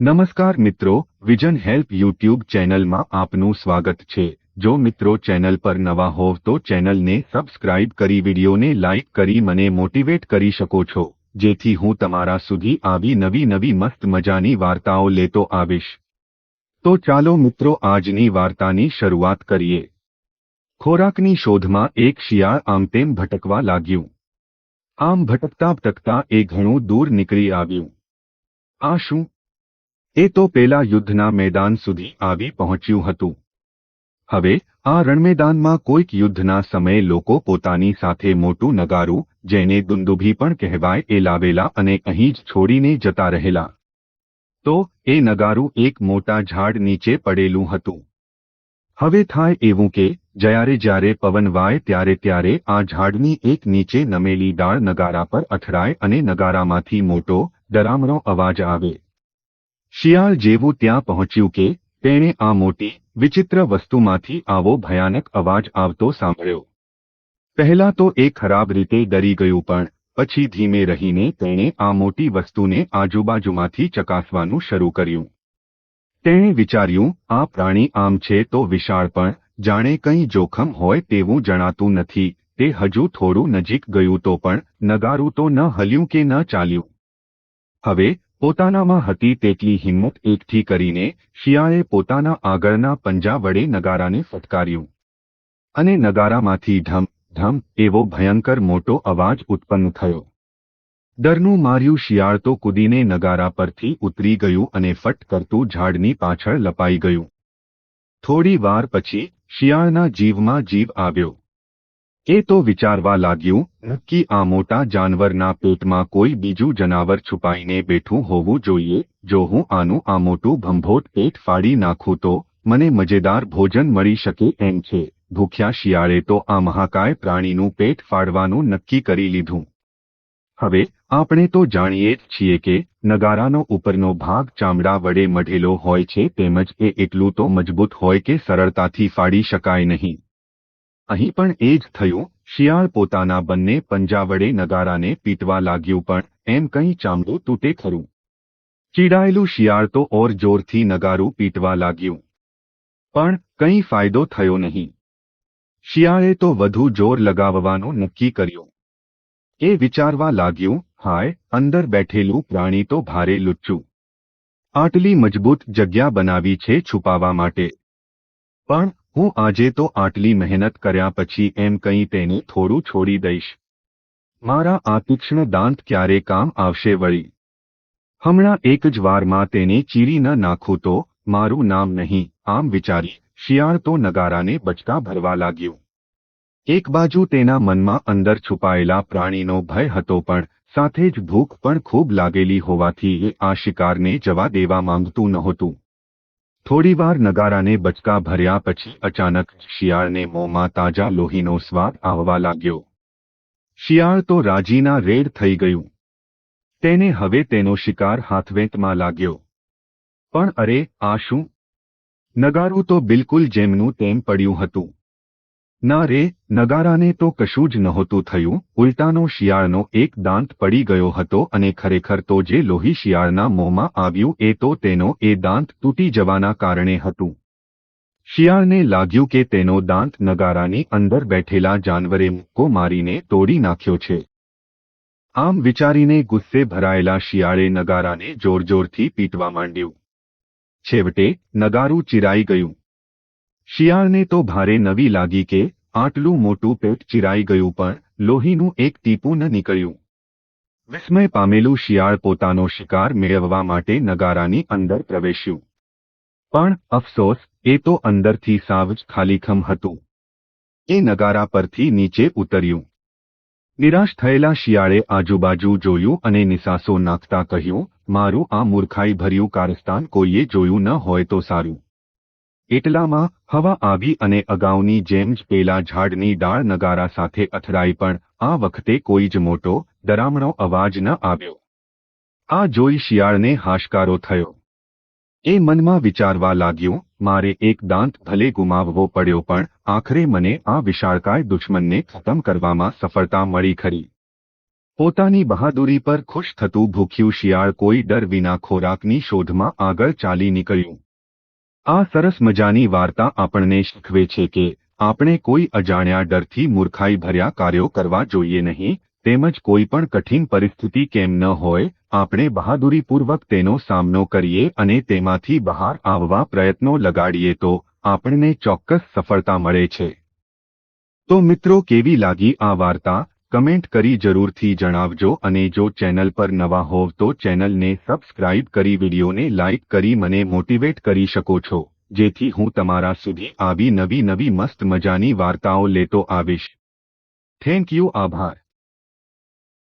નમસ્કાર મિત્રો vision help YouTube ચેનલમાં આપનું સ્વાગત છે. જો મિત્રો ચેનલ પર નવા હોવ તો ચેનલને સબસ્ક્રાઇબ કરી વિડીયોને લાઇક કરી મને મોટિવેટ કરી શકો છો. જેથી હું તમારા સુધી આવી નવી નવી મસ્ત મજાની વાર્તાઓ લેતો આવીશ. તો ચાલો મિત્રો આજની વાર્તાની શરૂઆત કરીએ. ખોરાકની શોધમાં એક શિયાળ આમ તેમ ભટકવા લાગ્યું. આમ ભટકતા ભટકતા એ ઘણું દૂર નીકળી આવ્યું. આ શું? એ તો પેલા યુદ્ધના મેદાન સુધી આવી પહોંચ્યું હતું. હવે, આ રણમેદાનમાં કોઈક યુદ્ધના સમયે લોકો પોતાની સાથે મોટું નગારું, જેને દુંદુભી પણ કહેવાય, એ લાવેલા અને અહીં જ છોડીને જતા રહેલા. તો, એ નગારું એક મોટા ઝાડ નીચે પડેલું હતું. હવે થાય એવું કે, જ્યારે જ્યારે પવન વાય ત્યારે ત્યારે આ ઝાડની એક નીચે નમેલી ડાળ નગારા પર અથડાય અને નગારામાંથી મોટો, ડરામણો અવાજ આવે. શિયાળ જેવું ત્યાં પહોંચ્યું કે તેણે આ મોટી, વિચિત્ર વસ્તુમાંથી આવો ભયાનક અવાજ આવતો સાંભળ્યો. પહેલા તો એ ખરાબ રીતે ડરી ગયું પણ, પછી ધીમે રહીને તેણે આ મોટી વસ્તુને આજુબાજુમાંથી ચકાસવાનું શરૂ કર્યું. તેણે વિચાર્યું, આ પ્રાણી આમ છે તો વિશાળ પણ, જાણે કંઈ જોખમ હોય તેવું જણાતું નથી, તે હજુ થોડું નજીક ગયું તો પણ, નગારું તો ન હલ્યું કે ન ચાલ્યું. હવે પોતાનામાં હતી તેટલી હિંમત એકઠી કરીને શિયાળે પોતાના આગળના પંજા વડે નગારાને ફટકાર્યું. અને નગારામાંથી ઢમ ઢમ એવો ભયંકર મોટો અવાજ ઉત્પન્ન થયો. ડરનું માર્યું શિયાળ તો કૂદીને નગારા પરથી ઉતરી ગયું અને ફટ કરતું ઝાડની પાછળ લપાઈ ગયું. થોડી વાર પછી શિયાળના જીવમાં જીવ આવ્યો. એ તો વિચારવા લાગ્યું કે આ મોટા જાનવરના પેટમાં કોઈ બીજું જનાવર છુપાઈને બેઠું હોવું જોઈએ, જો હું આનું આ મોટું ભંભોટ પેટ ફાડી નાખું તો મને મજેદાર ભોજન મળી શકે એમ છે. ભૂખ્યા શિયાળે તો આ મહાકાય પ્રાણીનું પેટ ફાડવાનું નક્કી કરી લીધું. હવે આપણે તો જાણીએ જ છીએ કે નગારાનો ઉપરનો ભાગ ચામડા વડે મઢેલો હોય છે, તેમજ એ એટલું તો મજબૂત હોય કે સરળતાથી ફાડી શકાય નહીં. અહીં પણ એ જ થયું, શિયાળ પોતાના બંને પંજા વડે નગારાને પીટવા લાગ્યું પણ, એમ કંઈ ચામડું તૂટે ખરું. ચીડાયેલું શિયાળ તો ઓર જોરથી નગારું પીટવા લાગ્યું. પણ, કંઈ ફાયદો થયો નહીં. શિયાળે તો વધુ જોર લગાવવાનું નક્કી કર્યું. એ વિચારવા લાગ્યું, હાય, અંદર બેઠેલું પ્રાણી તો ભારે લુચ્ચું. આટલી મજબૂત જગ્યા બનાવી છે છુપાવા માટે. પણ હું આજે તો આટલી મહેનત કર્યા પછી એમ કંઈ તેને થોડું છોડી દઈશ. મારા આ તીક્ષ્ણ દાંત ક્યારે કામ આવશે વળી? હમણાં એક જ વારમાં તેને ચીરી ન નાખું તો મારું નામ નહીં, આમ વિચારી શિયાળ તો નગારાને બચકા ભરવા લાગ્યું. એક બાજુ તેના મનમાં અંદર છુપાયેલા પ્રાણીનો ભય હતો પણ સાથે જ ભૂખ પણ ખૂબ લાગેલી હોવાથી એ આ શિકારને જવા દેવા માંગતું નહોતું. થોડીવાર નગારાને બચકા ભર્યા પછી અચાનક શિયાળને મોંમાં તાજા લોહીનો સ્વાદ આવવા લાગ્યો. શિયાળ તો રાજીના રેડ થઈ ગયું. તેને હવે તેનો શિકાર હાથવેંતમાં લાગ્યો. પણ અરે, આ શું? નગારું તો બિલકુલ જેમનું તેમ પડ્યું હતું. ના રે, નગારાને તો કશું જ નહોતું થયું. ઉલટાનો શિયાળનો એક દાંત પડી ગયો હતો અને ખરેખર તો જે લોહી શિયાળના મોંમાં આવ્યું એ તો તેનો એ દાંત તૂટી જવાના કારણે હતું. શિયાળને લાગ્યું કે તેનો દાંત નગારાની અંદર બેઠેલા જાનવરે મુક્કો મારીને તોડી નાખ્યો છે. આમ વિચારીને ગુસ્સે ભરાયેલા શિયાળે નગારાને જોરજોરથી પીટવા માંડ્યું. છેવટે નગારું ચિરાઈ ગયું. શિયાળને તો ભારે નવી લાગી કે આટલું મોટું પેટ ચિરાઈ ગયું પણ લોહીનું એક ટીપું ન નીકળ્યું. વિસ્મય પામેલું શિયાળ પોતાનો શિકાર મેળવવા માટે નગારાની અંદર પ્રવેશ્યું. પણ અફસોસ, એ તો અંદરથી સાવ જ ખાલીખમ હતું. એ નગારા પરથી નીચે ઉતર્યું. નિરાશ થયેલા શિયાળે આજુબાજુ જોયું અને નિસાસો નાખતા કહ્યું, મારું આ મૂર્ખાઈ ભર્યું કારસ્તાન કોઈએ જોયું ન હોય તો સારું. એટલામાં હવા આવી અને અગાઉની જેમ જ પેલા ઝાડની ડાળ નગારા સાથે અથડાઈ પણ આ વખતે કોઈ જ મોટો, ડરામણો અવાજ ન આવ્યો. આ જોઈ શિયાળને હાશકારો થયો. એ મનમાં વિચારવા લાગ્યું, મારે એક દાંત ભલે ગુમાવવો પડ્યો પણ આખરે મને આ વિશાળકાય દુશ્મનને ખતમ કરવામાં સફળતા મળી ખરી. પોતાની બહાદુરી પર ખુશ થતું ભૂખ્યું શિયાળ કોઈ ડર વિના ખોરાકની શોધમાં આગળ ચાલી નીકળ્યું. આ સરસ મજાની વાર્તા આપણને શીખવે છે કે આપણે કોઈ અજાણ્યા ડરથી મૂર્ખાઈ ભર્યા કાર્યો કરવા જોઈએ નહીં, તેમજ કોઈ પણ કઠિન પરિસ્થિતિ કેમ ન હોય, આપણે બહાદુરીપૂર્વક તેનો સામનો કરીએ અને તેમાંથી બહાર આવવા પ્રયત્નો લગાડીએ તો આપણને ચોક્કસ સફળતા મળે છે. તો મિત્રો કેવી લાગી આ વાર્તા? કમેન્ટ કરી જરૂરથી જણાવજો અને જો ચેનલ પર નવા હોવ તો ચેનલને સબસ્ક્રાઇબ કરી વિડીયોને લાઇક કરી મને મોટિવેટ કરી શકો છો. જેથી હું તમારા સુધી આવી નવી નવી મસ્ત મજાની વાર્તાઓ લેતો આવીશ. થેન્ક યુ, આભાર.